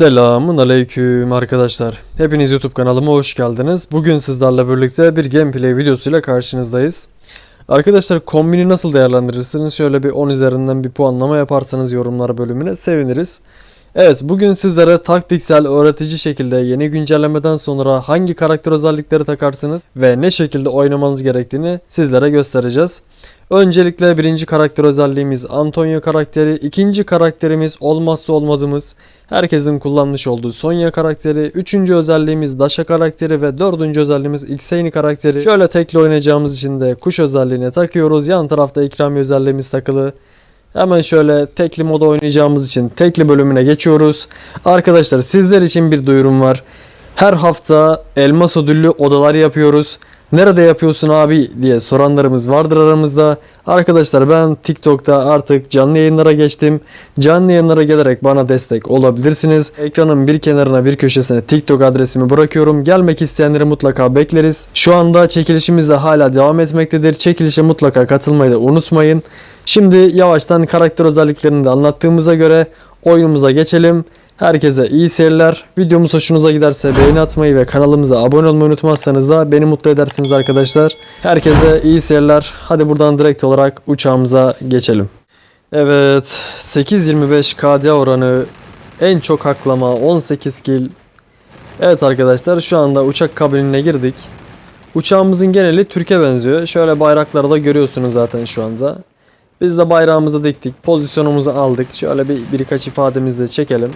Selamun aleyküm arkadaşlar. Hepiniz YouTube kanalıma hoş geldiniz. Bugün sizlerle birlikte bir gameplay videosuyla karşınızdayız. Arkadaşlar kombini nasıl değerlendirirsiniz? Şöyle bir 10 üzerinden bir puanlama yaparsanız yorumlar bölümüne seviniriz. Evet bugün sizlere taktiksel öğretici şekilde yeni güncellemeden sonra hangi karakter özellikleri takarsınız ve ne şekilde oynamanız gerektiğini sizlere göstereceğiz. Öncelikle birinci karakter özelliğimiz Antonio karakteri, ikinci karakterimiz olmazsa olmazımız herkesin kullanmış olduğu Sonya karakteri, üçüncü özelliğimiz Dasha karakteri ve dördüncü özelliğimiz Xeni karakteri. Şöyle tekli oynayacağımız için de kuş özelliğini takıyoruz. Yan tarafta ikrami özelliğimiz takılı. Hemen şöyle tekli moda oynayacağımız için tekli bölümüne geçiyoruz. Arkadaşlar sizler için bir duyurum var. Her hafta elmas ödüllü odalar yapıyoruz. Nerede yapıyorsun abi diye soranlarımız vardır aramızda. Arkadaşlar ben TikTok'ta artık canlı yayınlara geçtim. Canlı yayınlara gelerek bana destek olabilirsiniz. Ekranın bir kenarına bir köşesine TikTok adresimi bırakıyorum. Gelmek isteyenleri mutlaka bekleriz. Şu anda çekilişimiz de hala devam etmektedir. Çekilişe mutlaka katılmayı da unutmayın. Şimdi yavaştan karakter özelliklerini de anlattığımıza göre oyunumuza geçelim. Herkese iyi seyirler. Videomuz hoşunuza giderse beğeni atmayı ve kanalımıza abone olmayı unutmazsanız da beni mutlu edersiniz arkadaşlar. Herkese iyi seyirler. Hadi buradan direkt olarak uçağımıza geçelim. Evet 8.25 KD oranı en çok haklama 18 kill. Evet arkadaşlar şu anda uçak kabinine girdik. Uçağımızın geneli Türkiye benziyor. Şöyle bayrakları da görüyorsunuz zaten şu anda. Biz de bayrağımızı diktik. Pozisyonumuzu aldık. Şöyle bir birkaç ifademizi de çekelim.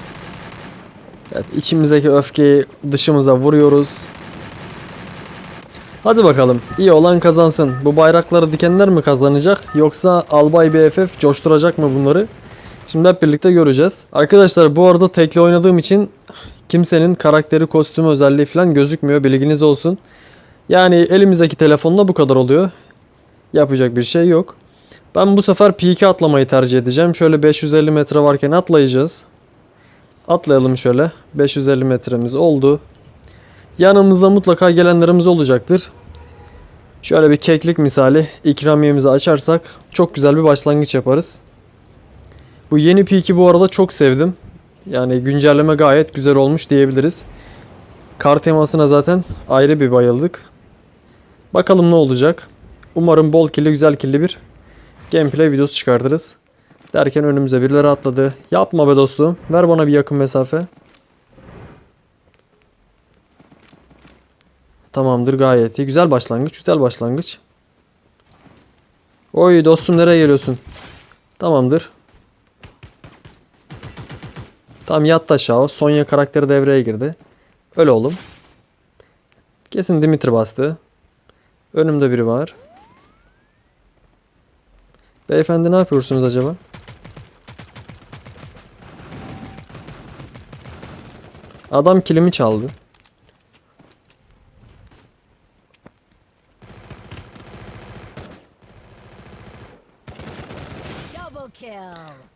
Evet, içimizdeki öfkeyi dışımıza vuruyoruz. Hadi bakalım. İyi olan kazansın. Bu bayrakları dikenler mi kazanacak yoksa Albay BFF coşturacak mı bunları? Şimdi hep birlikte göreceğiz. Arkadaşlar bu arada tekli oynadığım için kimsenin karakteri, kostümü özelliği falan gözükmüyor. Bilginiz olsun. Yani elimizdeki telefonla bu kadar oluyor. Yapacak bir şey yok. Ben bu sefer P2 atlamayı tercih edeceğim. Şöyle 550 metre varken atlayacağız. Atlayalım şöyle. 550 metremiz oldu. Yanımızda mutlaka gelenlerimiz olacaktır. Şöyle bir keklik misali ikramiyemizi açarsak çok güzel bir başlangıç yaparız. Bu yeni P2 bu arada çok sevdim. Yani güncelleme gayet güzel olmuş diyebiliriz. Kar temasına zaten ayrı bir bayıldık. Bakalım ne olacak. Umarım bol killi güzel killi bir gameplay videosu çıkartırız. Derken önümüze birileri atladı. Yapma be dostum. Ver bana bir yakın mesafe. Tamamdır gayet iyi. Güzel başlangıç. Güzel başlangıç. Oy dostum nereye geliyorsun? Tamamdır. Tam yattı aşağı. Sonya karakteri devreye girdi. Öyle oğlum. Kesin Dimitri bastı. Önümde biri var. Beyefendi ne yapıyorsunuz acaba? Adam kilimi çaldı.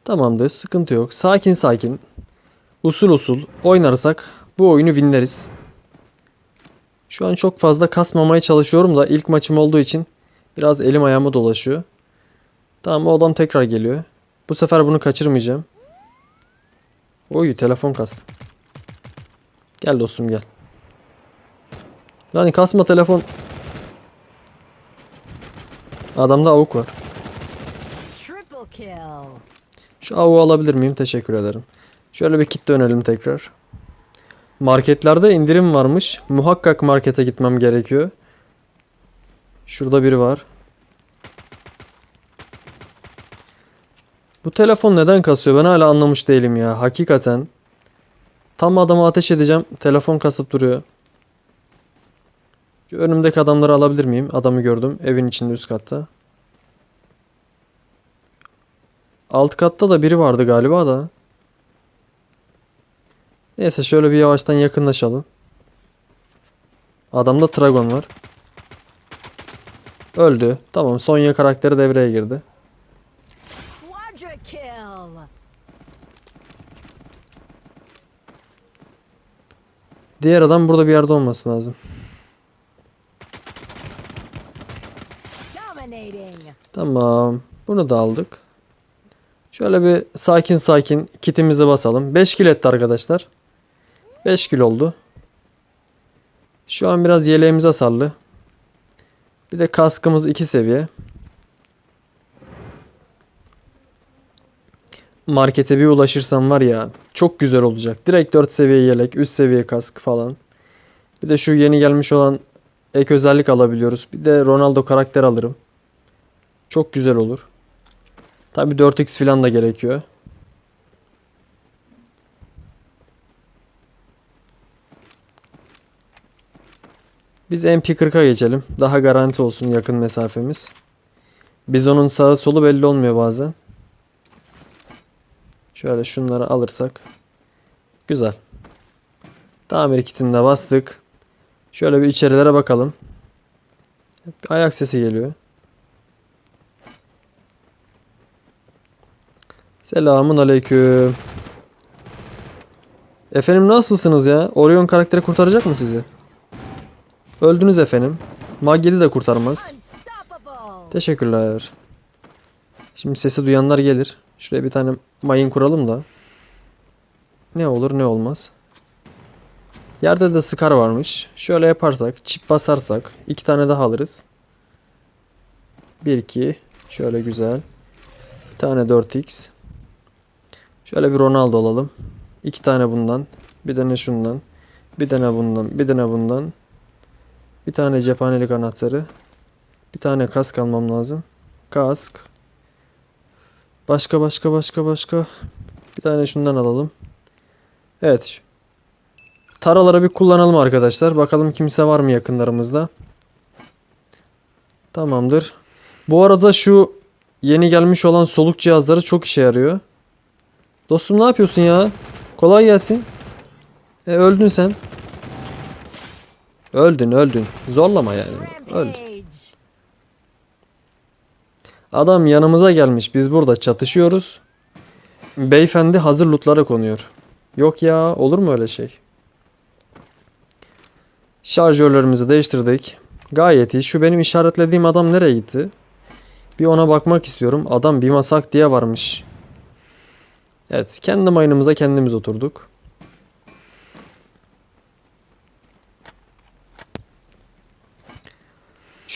Tamamdır, sıkıntı yok. Sakin sakin. Usul usul oynarsak bu oyunu winleriz. Şu an çok fazla kasmamaya çalışıyorum da ilk maçım olduğu için biraz elim ayağıma dolaşıyor. Tamam o adam tekrar geliyor. Bu sefer bunu kaçırmayacağım. Oy telefon kastı. Gel dostum gel. Lan kasma telefon. Adamda avuk var. Şu avuğu alabilir miyim? Teşekkür ederim. Şöyle bir kit dönelim tekrar. Marketlerde indirim varmış. Muhakkak markete gitmem gerekiyor. Şurada biri var. Bu telefon neden kasıyor? Ben hala anlamış değilim ya. Hakikaten. Tam adamı ateş edeceğim. Telefon kasıp duruyor. Şu önümdeki adamları alabilir miyim? Adamı gördüm. Evin içinde üst katta. Alt katta da biri vardı galiba da. Neyse şöyle bir yavaştan yakınlaşalım. Adamda Tragon var. Öldü. Tamam Sonya karakteri devreye girdi. Quadra kill. Diğer adam burada bir yerde olması lazım. Tamam. Bunu da aldık. Şöyle bir sakin sakin kitimizi basalım. 5 kill etti arkadaşlar. 5 kilo oldu. Şu an biraz yeleğimiz hasarlı. Bir de kaskımız 2 seviye. Markete bir ulaşırsam var ya çok güzel olacak. Direkt 4 seviye yelek, 3 seviye kask falan. Bir de şu yeni gelmiş olan ek özellik alabiliyoruz. Bir de Ronaldo karakter alırım. Çok güzel olur. Tabi 4x falan da gerekiyor. Biz MP40'a geçelim. Daha garanti olsun yakın mesafemiz. Biz onun sağı solu belli olmuyor bazen. Şöyle şunları alırsak. Güzel. Tamir kitini de bastık. Şöyle bir içerilere bakalım. Bir ayak sesi geliyor. Selamun aleyküm. Efendim nasılsınız ya? Orion karakteri kurtaracak mı sizi? Öldünüz efendim. Maggeli de kurtarmaz. Teşekkürler. Şimdi sesi duyanlar gelir. Şuraya bir tane mayın kuralım da. Ne olur ne olmaz. Yerde de Scar varmış. Şöyle yaparsak, çip basarsak iki tane daha alırız. 1 2 şöyle güzel. Bir tane 4x. Şöyle bir Ronaldo alalım. İki tane bundan, bir tane şundan, bir tane bundan, bir tane bundan. Bir tane cephanelik anahtarı. Bir tane kask almam lazım. Kask. Başka başka başka başka. Bir tane şundan alalım. Evet. Taraları bir kullanalım arkadaşlar. Bakalım kimse var mı yakınlarımızda. Tamamdır. Bu arada şu yeni gelmiş olan soluk cihazları çok işe yarıyor. Dostum ne yapıyorsun ya? Kolay gelsin. E öldün sen. Öldün öldün. Zorlama yani. Öldün. Adam yanımıza gelmiş. Biz burada çatışıyoruz. Beyefendi hazır lootlara konuyor. Yok ya olur mu öyle şey? Şarjörlerimizi değiştirdik. Gayet iyi. Şu benim işaretlediğim adam nereye gitti? Bir ona bakmak istiyorum. Adam bir masak diye varmış. Evet. Kendi mayınımıza kendimiz oturduk.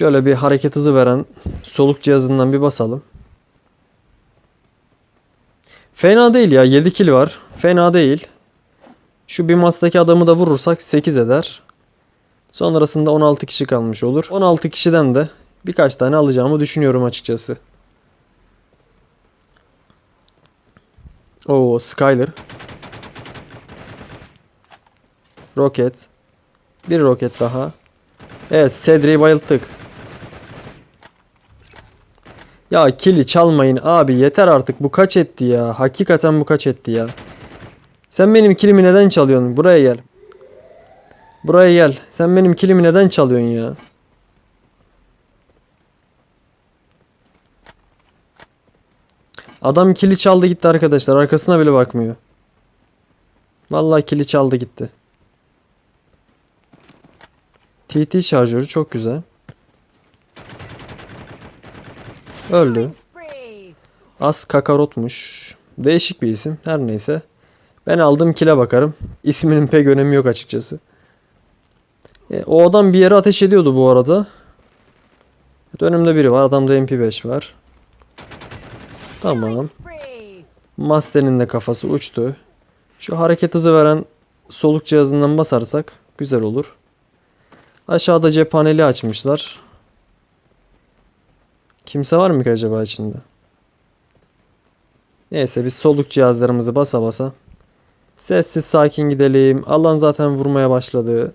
Şöyle bir hareket hızı veren soluk cihazından bir basalım. Fena değil ya. 7 kill var. Fena değil. Şu bir mastaki adamı da vurursak 8 eder. Sonrasında 16 kişi kalmış olur. 16 kişiden de birkaç tane alacağımı düşünüyorum açıkçası. Oo Skyler. Roket. Bir roket daha. Evet Cedric'i bayılttık. Ya kili çalmayın abi yeter artık bu kaç etti ya. Hakikaten bu kaç etti ya. Sen benim kilimi neden çalıyorsun? Buraya gel. Buraya gel. Sen benim kilimi neden çalıyorsun ya? Adam kili çaldı gitti arkadaşlar. Arkasına bile bakmıyor. Vallahi kili çaldı gitti. TT şarjörü çok güzel. Öldü. As Kakarot'muş. Değişik bir isim. Her neyse. Ben aldığım kile bakarım. İsminin pek önemi yok açıkçası. E, o adam bir yere ateş ediyordu bu arada. Evet, önümde biri var. Adamda MP5 var. Tamam. Master'in de kafası uçtu. Şu hareket hızı veren soluk cihazından basarsak güzel olur. Aşağıda cephaneli açmışlar. Kimse var mı ki acaba içinde? Neyse biz soluk cihazlarımızı basa basa. Sessiz sakin gidelim. Alan zaten vurmaya başladı.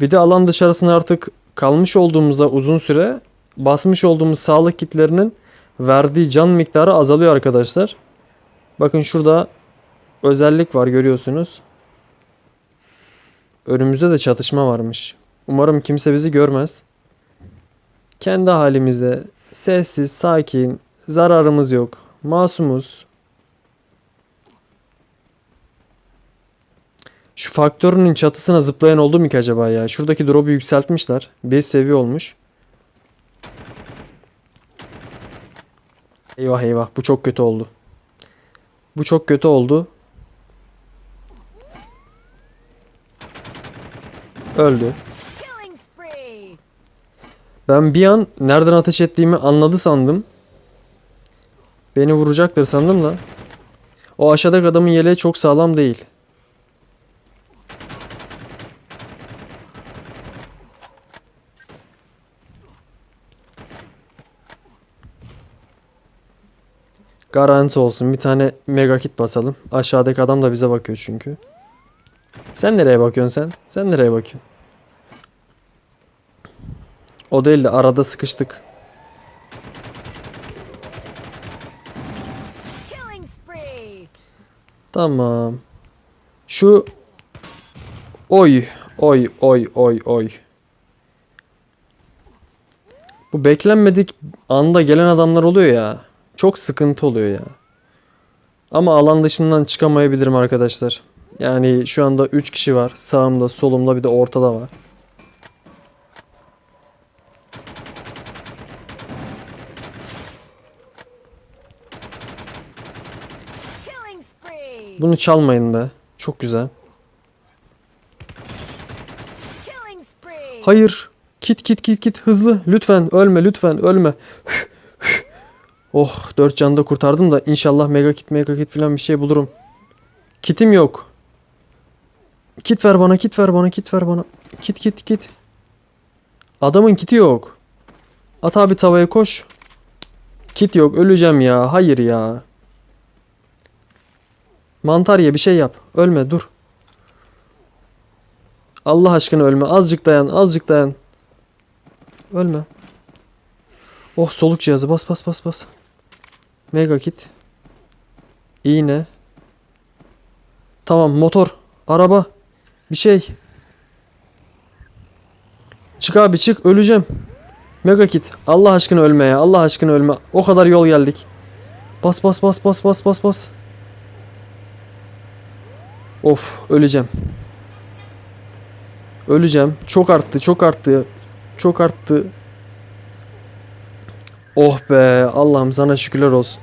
Bir de alan dışarısına artık kalmış olduğumuzda uzun süre basmış olduğumuz sağlık kitlerinin verdiği can miktarı azalıyor arkadaşlar. Bakın şurada özellik var görüyorsunuz. Önümüzde de çatışma varmış. Umarım kimse bizi görmez. Kendi halimizde sessiz, sakin, zararımız yok. Masumuz. Şu faktörünün çatısına zıplayan oldu mu ki acaba ya? Şuradaki drop'u yükseltmişler. 5 seviye olmuş. Eyvah eyvah bu çok kötü oldu. Bu çok kötü oldu. Öldü. Ben bir an nereden ateş ettiğimi anladı sandım. Beni vuracaktır sandım da. O aşağıdaki adamın yeleği çok sağlam değil. Garanti olsun. Bir tane mega kit basalım. Aşağıdaki adam da bize bakıyor çünkü. Sen nereye bakıyorsun sen? Sen nereye bakıyorsun? O değil de arada sıkıştık. Tamam. Şu oy oy oy oy oy. Bu beklenmedik anda gelen adamlar oluyor ya. Çok sıkıntı oluyor ya. Ama alan dışından çıkamayabilirim arkadaşlar. Yani şu anda 3 kişi var. Sağımda, solumda bir de ortada var. Bunu çalmayın be. Çok güzel. Hayır. Kit kit kit kit hızlı. Lütfen ölme lütfen ölme. oh 4 canı da kurtardım da inşallah mega kit mega kit falan bir şey bulurum. Kitim yok. Kit ver bana kit ver bana kit ver bana. Kit kit kit. Adamın kiti yok. At abi tavaya koş. Kit yok öleceğim ya. Hayır ya. Mantar ye bir şey yap. Ölme dur. Allah aşkına ölme. Azıcık dayan, azıcık dayan. Ölme. Oh soluk cihazı bas bas bas bas. Mega kit. İğne. Tamam motor. Araba. Bir şey. Çık abi çık öleceğim. Mega kit. Allah aşkına ölme ya. Allah aşkına ölme. O kadar yol geldik. Bas bas bas bas bas bas bas. Of öleceğim. Öleceğim. Çok arttı, çok arttı. Çok arttı. Oh be, Allah'ım sana şükürler olsun.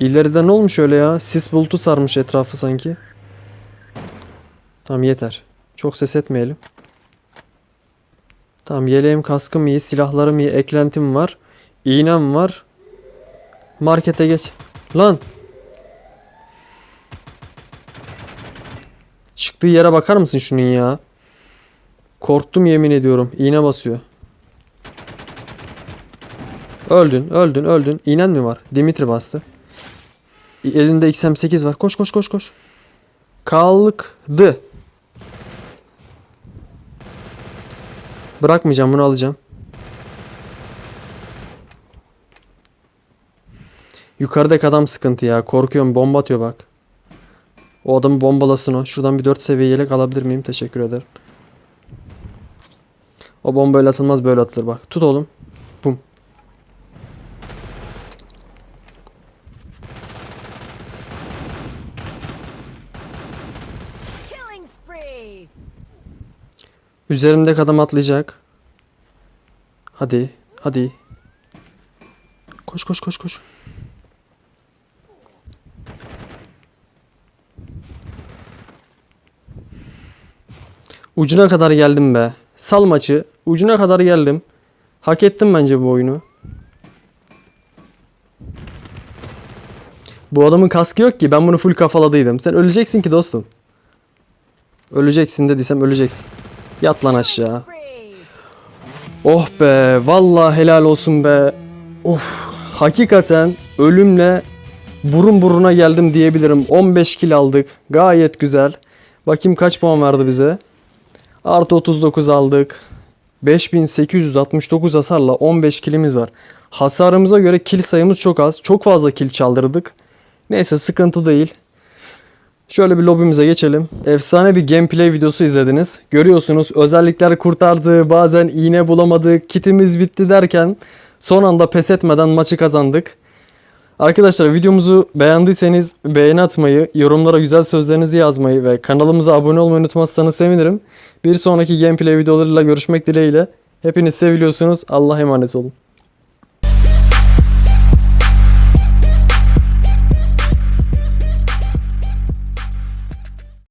İleride ne olmuş öyle ya? Sis bulutu sarmış etrafı sanki. Tamam yeter. Çok ses etmeyelim. Tamam yeleğim, kaskım iyi, silahlarım iyi, eklentim var. İğnem var. Markete geç. Lan! Çıktığı yere bakar mısın şunun ya? Korktum yemin ediyorum. İğne basıyor. Öldün, öldün, öldün. İğnen mi var? Dimitri bastı. E- Elinde XM8 var. Koş, koş, koş, koş. Kalktı. Bırakmayacağım, bunu alacağım. Yukarıdaki adam sıkıntı ya. Korkuyorum, bomba atıyor bak. O adamı bombalasın o. Şuradan bir 4 seviye yelek alabilir miyim? Teşekkür ederim. O bomba öyle atılmaz böyle atılır bak. Tut oğlum. Bum. Üzerimdeki adam atlayacak. Hadi. Hadi. Koş koş koş koş. Ucuna kadar geldim be. Sal maçı. Ucuna kadar geldim. Hak ettim bence bu oyunu. Bu adamın kaskı yok ki. Ben bunu full kafaladıydım. Sen öleceksin ki dostum. Öleceksin dediysem öleceksin. Yat lan aşağı. Oh be, vallahi helal olsun be. Of, hakikaten ölümle burun buruna geldim diyebilirim. 15 kill aldık. Gayet güzel. Bakayım kaç puan verdi bize. Artı 39 aldık. 5869 hasarla 15 killimiz var. Hasarımıza göre kill sayımız çok az. Çok fazla kill çaldırdık. Neyse sıkıntı değil. Şöyle bir lobimize geçelim. Efsane bir gameplay videosu izlediniz. Görüyorsunuz özellikler kurtardı, bazen iğne bulamadık, kitimiz bitti derken son anda pes etmeden maçı kazandık. Arkadaşlar videomuzu beğendiyseniz beğeni atmayı, yorumlara güzel sözlerinizi yazmayı ve kanalımıza abone olmayı unutmazsanız sevinirim. Bir sonraki gameplay videolarıyla görüşmek dileğiyle. Hepiniz seviliyorsunuz. Allah'a emanet olun.